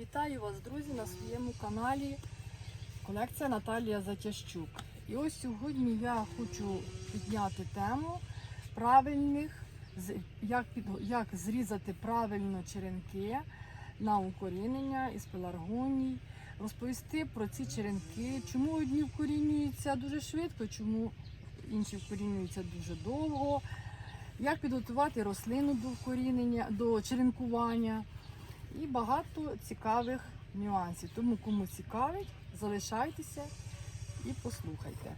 Вітаю вас, друзі, на своєму каналі. Колекція Наталія Затящук. І ось сьогодні я хочу підняти тему правильних, як, під, як зрізати правильно черенки на укорінення із пеларгоній, розповісти про ці черенки, чому одні вкорінюються дуже швидко, чому інші вкорінюються дуже довго, як підготувати рослину до вкорінення, до черенкування і багато цікавих нюансів. Тому кому цікавить, залишайтеся і послухайте.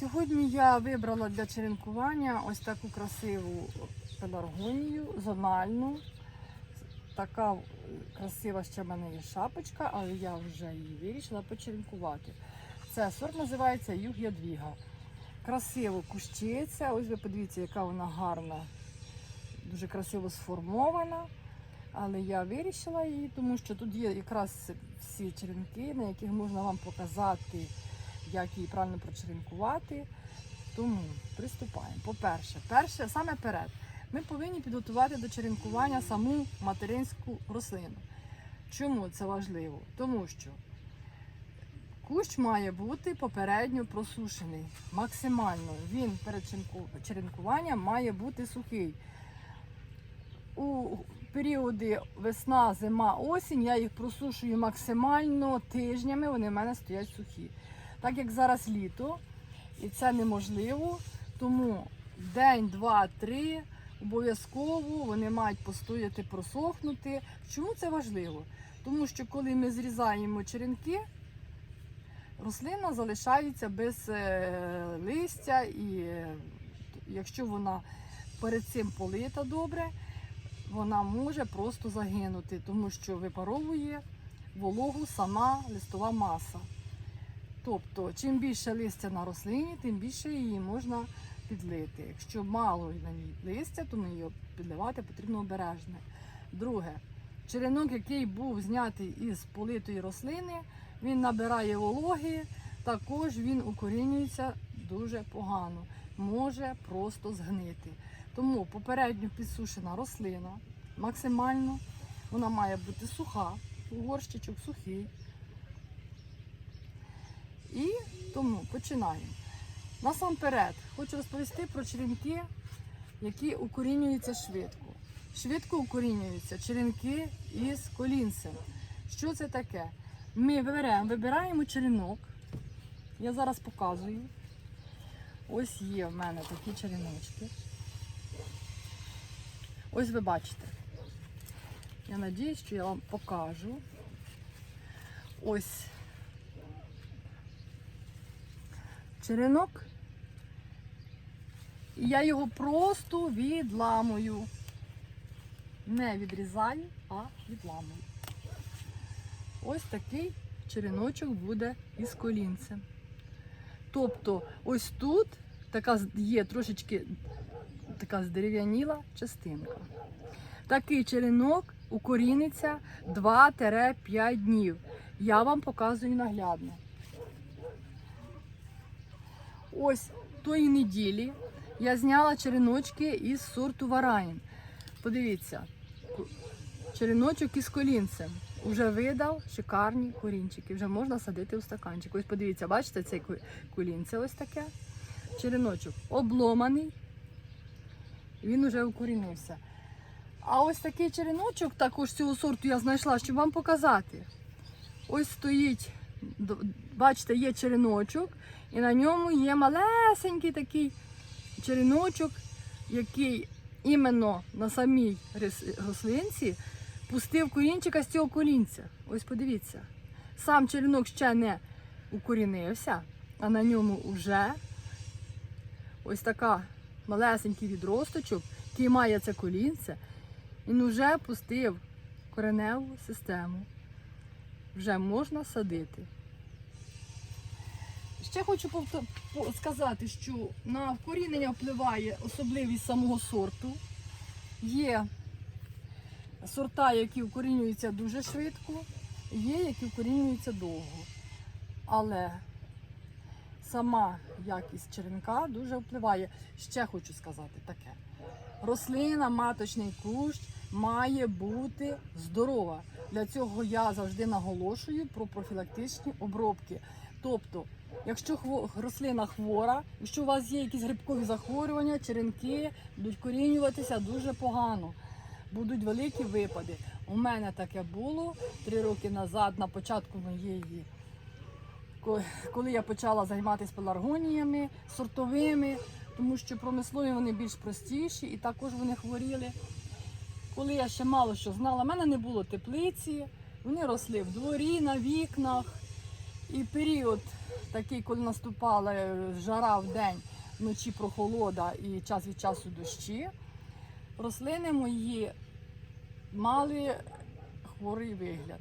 Сьогодні я вибрала для черенкування ось таку красиву пеларгонію, зональну. Така красива ще в мене є шапочка, але я вже її вирішила почеренкувати. Це сорт називається Юг Ядвіга. Красиво кущиться. Ось ви подивіться, яка вона гарна, дуже красиво сформована. Але я вирішила її, тому що тут є якраз всі черенки, на яких можна вам показати, як її правильно прочеренкувати. Тому приступаємо. По-перше, перше, саме перед, ми повинні підготувати до черенкування саму материнську рослину. Чому це важливо? Тому що кущ має бути попередньо просушений. Максимально він перед черенкуванням має бути сухий. У періоди весна, зима, осінь я їх просушую максимально тижнями, вони в мене стоять сухі. Так як зараз літо, і це неможливо, тому день, два, три обов'язково вони мають постояти, просохнути. Чому це важливо? Тому що коли ми зрізаємо черенки, рослина залишається без е, листя, і е, якщо вона перед цим полита добре, вона може просто загинути, тому що випаровує вологу сама листова маса. Тобто, чим більше листя на рослині, тим більше її можна підлити. Якщо мало на ній листя, то її підливати потрібно обережно. Друге, черенок, який був знятий із политої рослини, він набирає вологи, також він укорінюється дуже погано, може просто згнити. Тому попередньо підсушена рослина максимально, вона має бути суха, горщичок сухий. І тому починаємо. Насамперед хочу розповісти про черенки, які укорінюються швидко. Швидко укорінюються черенки із колінцем. Що це таке? Ми беремо, вибираємо черенок. Я зараз показую. Ось є в мене такі череночки. Ось ви бачите. Я надіюсь, що я вам покажу. Ось черенок. І я його просто відламую. Не відрізаю, а відламую. Ось такий череночок буде із колінцем. Тобто, ось тут така є трошечки така здерев'яніла частинка. Такий черенок укоріниться 2-5 днів. Я вам показую наглядно. Ось тої неділі я зняла череночки із сорту Вараїн. Подивіться, череночок із колінцем. Уже видав шикарні корінчики. Вже можна садити у стаканчик. Ось подивіться, бачите, цей колінце ось таке. Череночок обломаний. Він уже укорінився. А ось такий череночок, також цього сорту я знайшла, щоб вам показати. Ось стоїть, бачите, є череночок, і на ньому є малесенький такий череночок, який іменно на самій рослинці пустив корінчика з цього колінця. Ось подивіться. Сам черенок ще не укорінився, а на ньому вже ось така малесенький відросточок, який має це колінце, він вже пустив кореневу систему. Вже можна садити. Ще хочу сказати, що на вкорінення впливає особливість самого сорту. Є сорта, які вкорінюються дуже швидко, є, які вкорінюються довго. Але сама якість черенка дуже впливає. Ще хочу сказати таке. Рослина, маточний кущ має бути здорова. Для цього я завжди наголошую про профілактичні обробки. Тобто, якщо рослина хвора, якщо у вас є якісь грибкові захворювання, черенки будуть корінюватися дуже погано, будуть великі випади. У мене таке було три роки назад, на початку моєї, коли я почала займатися пеларгоніями, сортовими, тому що промислові вони більш простіші і також вони хворіли. Коли я ще мало що знала, в мене не було теплиці, вони росли в дворі, на вікнах. І період такий, коли наступала е, жара в день, вночі прохолода і час від часу дощі, рослини мої мали хворий вигляд.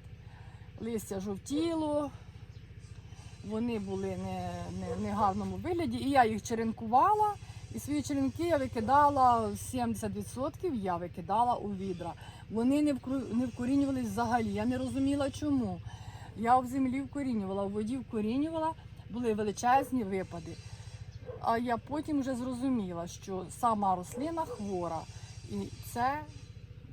Листя жовтіло, вони були не, не, не гарному вигляді, і я їх черенкувала. І свої черенки я викидала 70% я викидала у відра. Вони не не вкорінювались взагалі. Я не розуміла чому. Я в землі вкорінювала, в воді вкорінювала, були величезні випади. А я потім вже зрозуміла, що сама рослина хвора, і це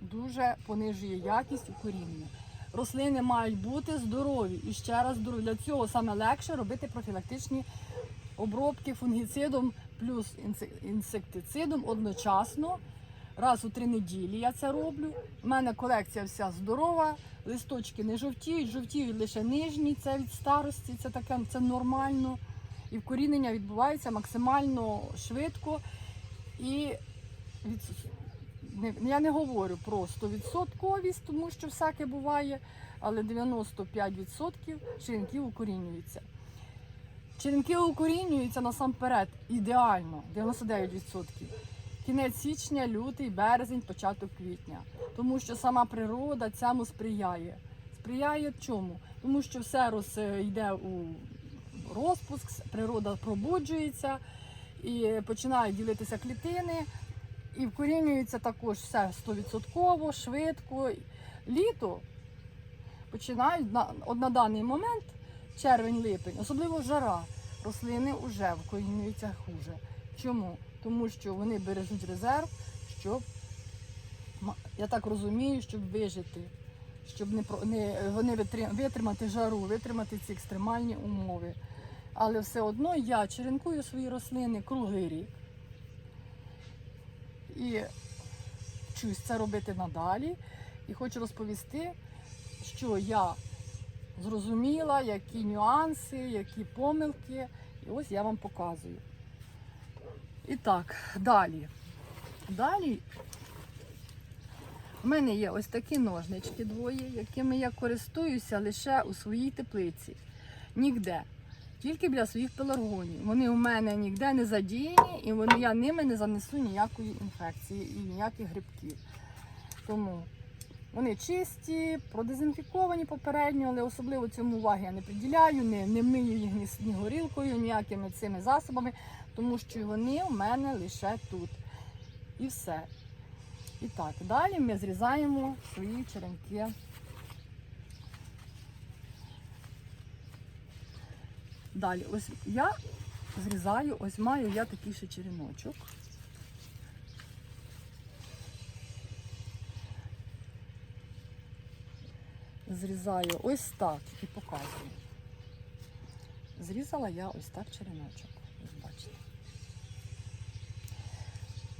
дуже понижує якість укорінення. Рослини мають бути здорові і ще раз здорові. Для цього саме легше робити профілактичні обробки фунгіцидом плюс інсектицидом одночасно. Раз у три неділі я це роблю. У мене колекція вся здорова, листочки не жовтіють, жовтіють лише нижні, це від старості, це таке це нормально. І вкорінення відбувається максимально швидко. І від, я не говорю про 100%, тому що всяке буває, але 95% черенків укорінюються. Черенки укорінюються насамперед ідеально, 99%. Кінець січня, лютий, березень, початок квітня. Тому що сама природа цьому сприяє. Сприяє чому? Тому що все роз, йде у розпуск, природа пробуджується і починають ділитися клітини, і вкорінюється також все 100%, швидко. Літо починають на, от на даний момент, червень-липень, особливо жара, рослини вже вкорінюються хуже. Чому? Тому що вони бережуть резерв, щоб, я так розумію, щоб вижити, щоб не, не вони витри- витримати жару, витримати ці екстремальні умови. Але все одно я черенкую свої рослини круглий рік. І вчусь це робити надалі. І хочу розповісти, що я зрозуміла, які нюанси, які помилки. І ось я вам показую. І так, далі. Далі в мене є ось такі ножнички двоє, якими я користуюся лише у своїй теплиці. Нігде. Тільки для своїх пеларгонів. Вони у мене ніде не задіяні, і вони, я ними не занесу ніякої інфекції і ніяких грибків. Тому вони чисті, продезінфіковані попередньо, але особливо цьому уваги я не приділяю, не, не мию їх ні, ні горілкою, ніякими цими засобами, тому що вони у мене лише тут. І все. І так, далі ми зрізаємо свої черенки. Далі, ось я зрізаю, ось маю я такий ще череночок. Зрізаю ось так і показую. Зрізала я ось так череночок. Ось бачите.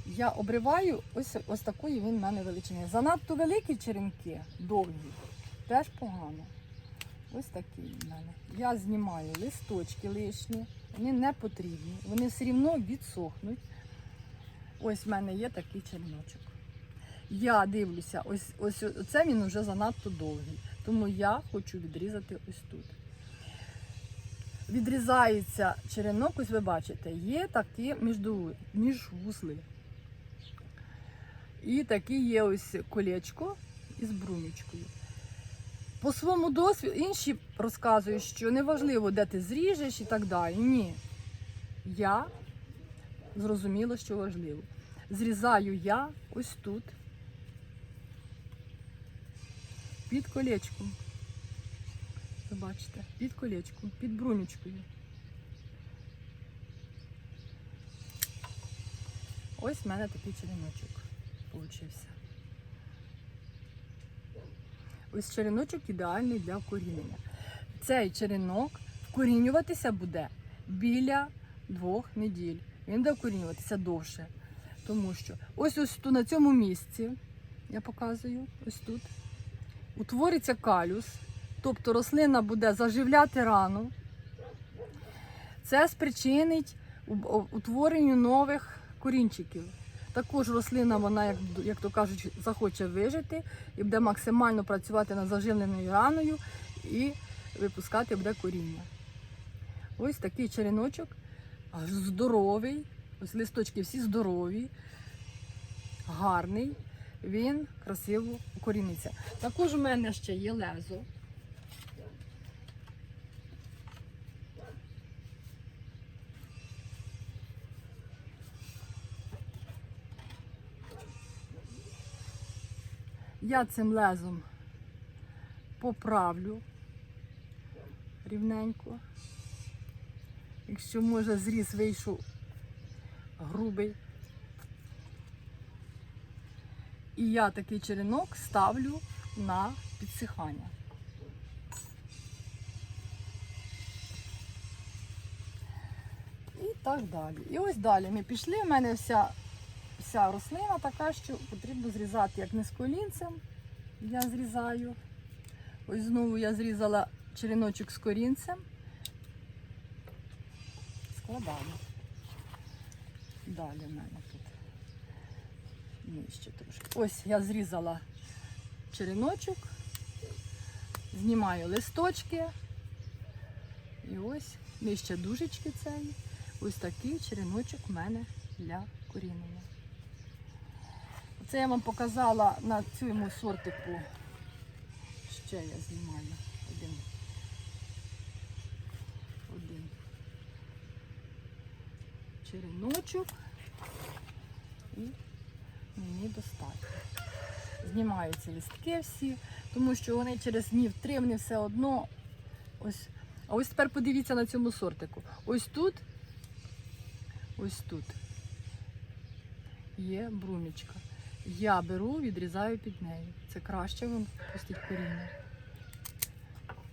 Я обриваю ось, ось такої він в мене величини. Занадто великі черенки, довгі, теж погано. Ось такий в мене. Я знімаю листочки лишні, вони не потрібні, вони все рівно відсохнуть. Ось в мене є такий череночок. Я дивлюся, ось, ось це він вже занадто довгий. Тому я хочу відрізати ось тут. Відрізається черенок, ось ви бачите, є такі міжвузли. І таке є ось колечко із брунючкою. По своєму досвіду інші розказують, що неважливо, де ти зріжеш і так далі. Ні. Я зрозуміла, що важливо. Зрізаю я ось тут. Під колечком. Ви бачите, під колечком, під брунючкою. Ось в мене такий череночок получився. Ось череночок ідеальний для вкорінення. Цей черенок вкорінюватися буде біля двох неділь. Він буде вкорінюватися довше. Тому що ось ось тут на цьому місці, я показую, ось тут, утвориться калюс, тобто рослина буде заживляти рану. Це спричинить утворенню нових корінчиків. Також рослина, вона, як, як то кажуть, захоче вижити і буде максимально працювати над заживленою раною і випускати буде коріння. Ось такий череночок, здоровий, ось листочки всі здорові, гарний, він красиво укоріниться. Також у мене ще є лезо. Я цим лезом поправлю рівненько. Якщо може зріз вийшов грубий. І я такий черенок ставлю на підсихання. І так далі. І ось далі ми пішли. У мене вся, вся рослина така, що потрібно зрізати як низьколінцем. Я зрізаю. Ось знову я зрізала череночок з корінцем. Складаємо. Далі в мене тут нижче трошки. Ось я зрізала череночок, знімаю листочки. І ось нижче дужечки цієї. Ось такий череночок в мене для корінення. Це я вам показала на цьому сортику. Ще я знімаю один. Один череночок. І мені достатньо. Знімаю ці листки всі, тому що вони через днів три вони все одно. Ось. А ось тепер подивіться на цьому сортику. Ось тут, ось тут є брунечка. Я беру, відрізаю під нею. Це краще вам пустить коріння.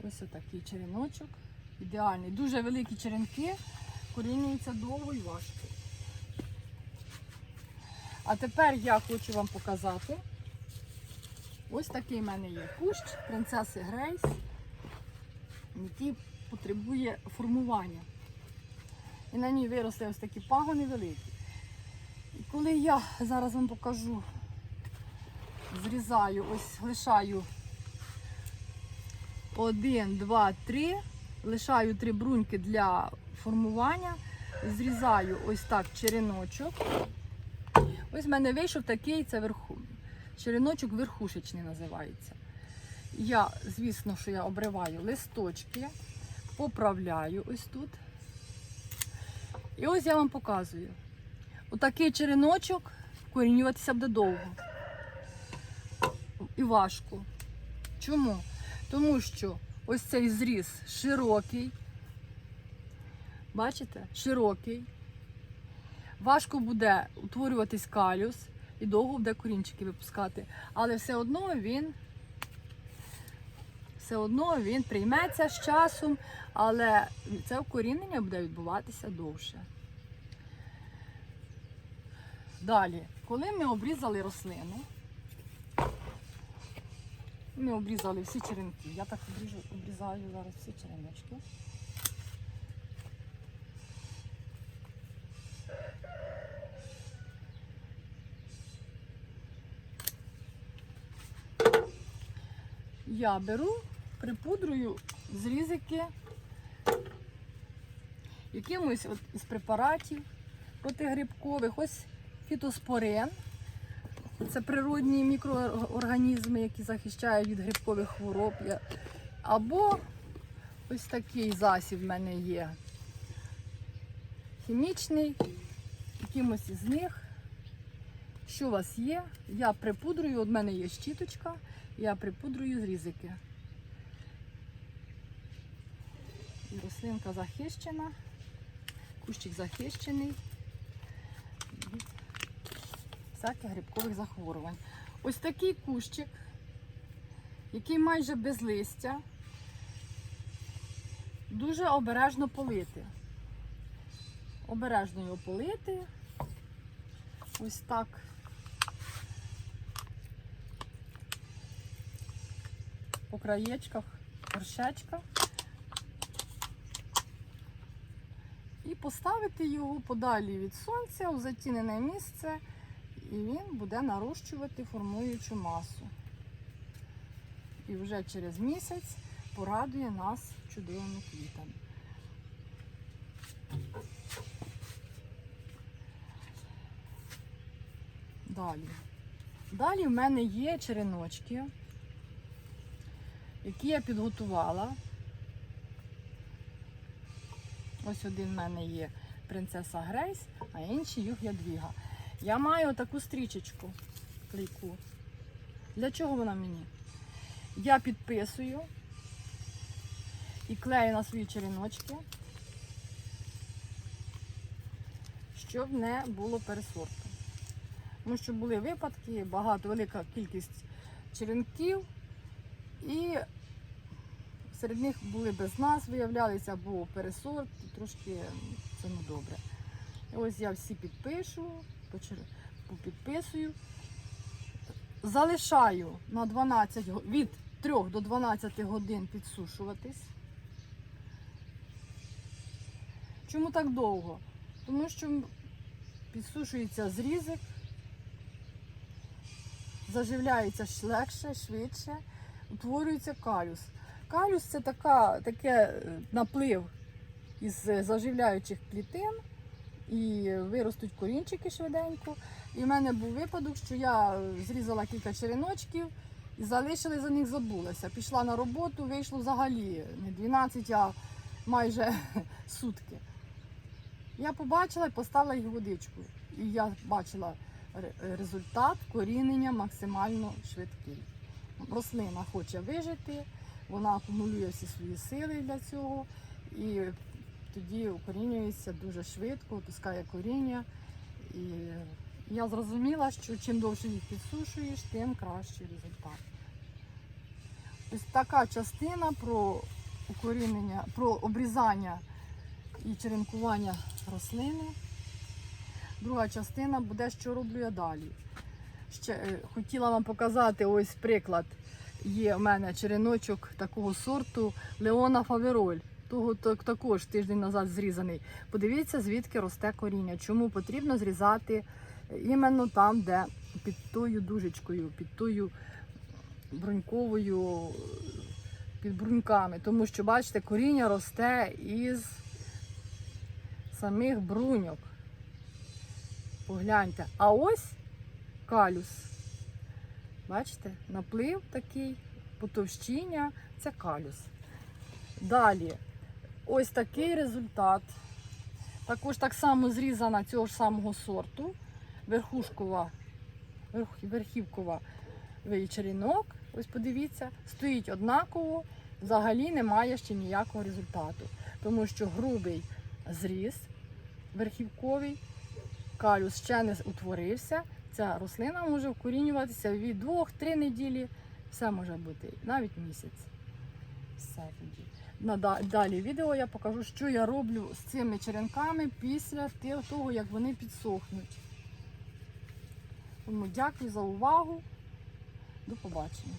Ось отакий череночок. Ідеальний. Дуже великі черенки, корінюються довго і важко. А тепер я хочу вам показати. Ось такий в мене є кущ принцеси Грейс, який потребує формування. І на ній виросли ось такі пагони великі. І коли я зараз вам покажу, зрізаю, ось лишаю один, два, три, лишаю три бруньки для формування, зрізаю ось так череночок. Ось в мене вийшов такий, це верху. Череночок верхушечний називається. Я, звісно, що я обриваю листочки, поправляю ось тут. І ось я вам показую. Отакий череночок корінюватися буде довго. Важко. Чому? Тому що ось цей зріз широкий. Бачите? Широкий. Важко буде утворюватись калюс і довго буде корінчики випускати. Але все одно він все одно він прийметься з часом, але це укорінення буде відбуватися довше. Далі, коли ми обрізали рослину, ми обрізали всі черенки. Я так обріжу, обрізаю зараз всі череночки. Я беру, припудрую зрізики якимось от із препаратів протигрибкових. Ось фітоспорин. Це природні мікроорганізми, які захищають від грибкових хвороб. Або ось такий засіб в мене є. Хімічний, якимось із них. Що у вас є? Я припудрую, от мене є щіточка, я припудрую зрізики. І рослинка захищена, кущик захищений всяких грибкових захворювань. Ось такий кущик який майже без листя. Дуже обережно полити. Обережно його полити. Ось так. По краєчках, горшечка. І поставити його подалі від сонця у затінене місце, і він буде нарощувати формуючу масу. І вже через місяць порадує нас чудовими квітами. Далі. Далі в мене є череночки, які я підготувала. Ось один в мене є принцеса Грейс, а інший юг Ядвіга. Я маю таку стрічечку клейку. Для чого вона мені? Я підписую і клею на свої череночки, щоб не було пересорту. Тому що були випадки, багато, велика кількість черенків, і серед них були без нас, виявлялися, або пересорт, трошки це не добре. Ось я всі підпишу, попідписую. Залишаю на 12 від 3 до 12 годин підсушуватись. Чому так довго? Тому що підсушується зрізик, заживляється легше, швидше, утворюється калюс. Калюс це така, таке е, наплив із е, заживляючих клітин і виростуть корінчики швиденько. І в мене був випадок, що я зрізала кілька череночків і залишила за них забулася. Пішла на роботу, вийшло взагалі не 12, а майже сутки. Я побачила і поставила їх водичку. І я бачила результат корінення максимально швидкий. Рослина хоче вижити, вона акумулює всі свої сили для цього і тоді укорінюється дуже швидко, пускає коріння. І я зрозуміла, що чим довше їх підсушуєш, тим кращий результат. Ось така частина про укорінення, про обрізання і черенкування рослини. Друга частина буде, що роблю я далі. Ще е, хотіла вам показати ось приклад. Є в мене череночок такого сорту Леона Фавероль. Того так- також тиждень назад зрізаний. Подивіться, звідки росте коріння. Чому потрібно зрізати іменно там, де під тою дужечкою, під тою бруньковою, під бруньками. Тому що, бачите, коріння росте із самих бруньок. Погляньте. А ось калюс. Бачите, наплив такий, потовщіння це калюс. Далі, ось такий результат. Також так само зрізана цього ж самого сорту. Верхушкова, верх- верхівкова черенок. Ось подивіться, стоїть однаково, взагалі немає ще ніякого результату. Тому що грубий зріз верхівковий, калюс ще не утворився. Ця рослина може вкорінюватися від 2-3 неділі, все може бути, навіть місяць. Все тоді. На далі відео я покажу, що я роблю з цими черенками після того, як вони підсохнуть. Тому дякую за увагу. До побачення.